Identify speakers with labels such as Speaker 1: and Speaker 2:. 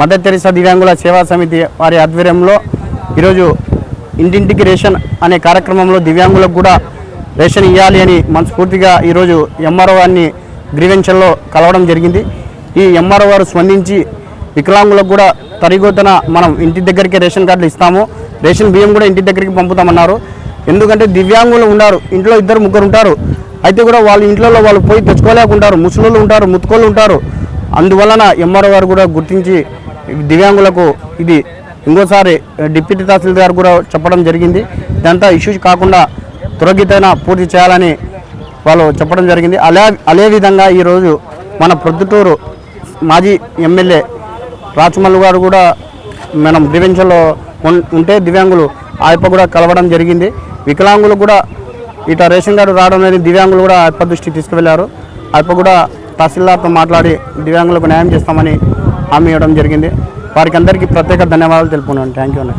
Speaker 1: Mother Teresa దివ్యాంగుల సేవా సమితి వారి ఆధ్వర్యంలో ఈరోజు ఇంటింటికి రేషన్ అనే కార్యక్రమంలో దివ్యాంగులకు కూడా రేషన్ ఇవ్వాలి అని మనస్ఫూర్తిగా ఈరోజు ఎంఆర్ఓ గారిని గ్రీవెన్షన్లో కలవడం జరిగింది. ఈ ఎంఆర్ఓ గారు స్పందించి వికలాంగులకు కూడా తరిగోతన మనం ఇంటి దగ్గరికి రేషన్ కార్డులు ఇస్తాము. రేషన్ బియ్యం కూడా ఇంటి దగ్గరికి పంపుతామన్నారు. ఎందుకంటే దివ్యాంగులు ఉన్నారు ఇంట్లో ఇద్దరు ముగ్గురు ఉంటారు. అయితే కూడా వాళ్ళ ఇంట్లో వాళ్ళు పోయి తెచ్చుకోలేకుంటారు ముసలోళ్ళు ఉంటారు ముత్తుకోళ్ళు ఉంటారు. అందువలన ఎంఆర్ఓ గారు కూడా గుర్తించి దివ్యాంగులకు ఇది ఇంకోసారి డిప్యూటీ తహసీల్దార్ కూడా చెప్పడం జరిగింది. ఇదంతా ఇష్యూస్ కాకుండా త్వరగితైన పూర్తి చేయాలని వాళ్ళు చెప్పడం జరిగింది. అలా అదే విధంగా ఈరోజు మన ప్రొద్దుటూరు మాజీ ఎమ్మెల్యే రాచమల్లు గారు కూడా మనం డివెన్షన్లో ఉంటే దివ్యాంగులు ఆయప్ప కూడా కలవడం జరిగింది. వికలాంగులు కూడా ఇట రేషన్ కార్డు రావడం అనేది దివ్యాంగులు కూడా ఆయప్ప దృష్టికి తీసుకువెళ్ళారు ఆయప్ప కూడా తహసీల్దార్తో మాట్లాడి దివ్యాంగులకు న్యాయం చేస్తామని హామీ ఇవ్వడం జరిగింది. వారికి అందరికీ ప్రత్యేక ధన్యవాదాలు తెలుపుకున్నాను థ్యాంక్ యూ అన్న.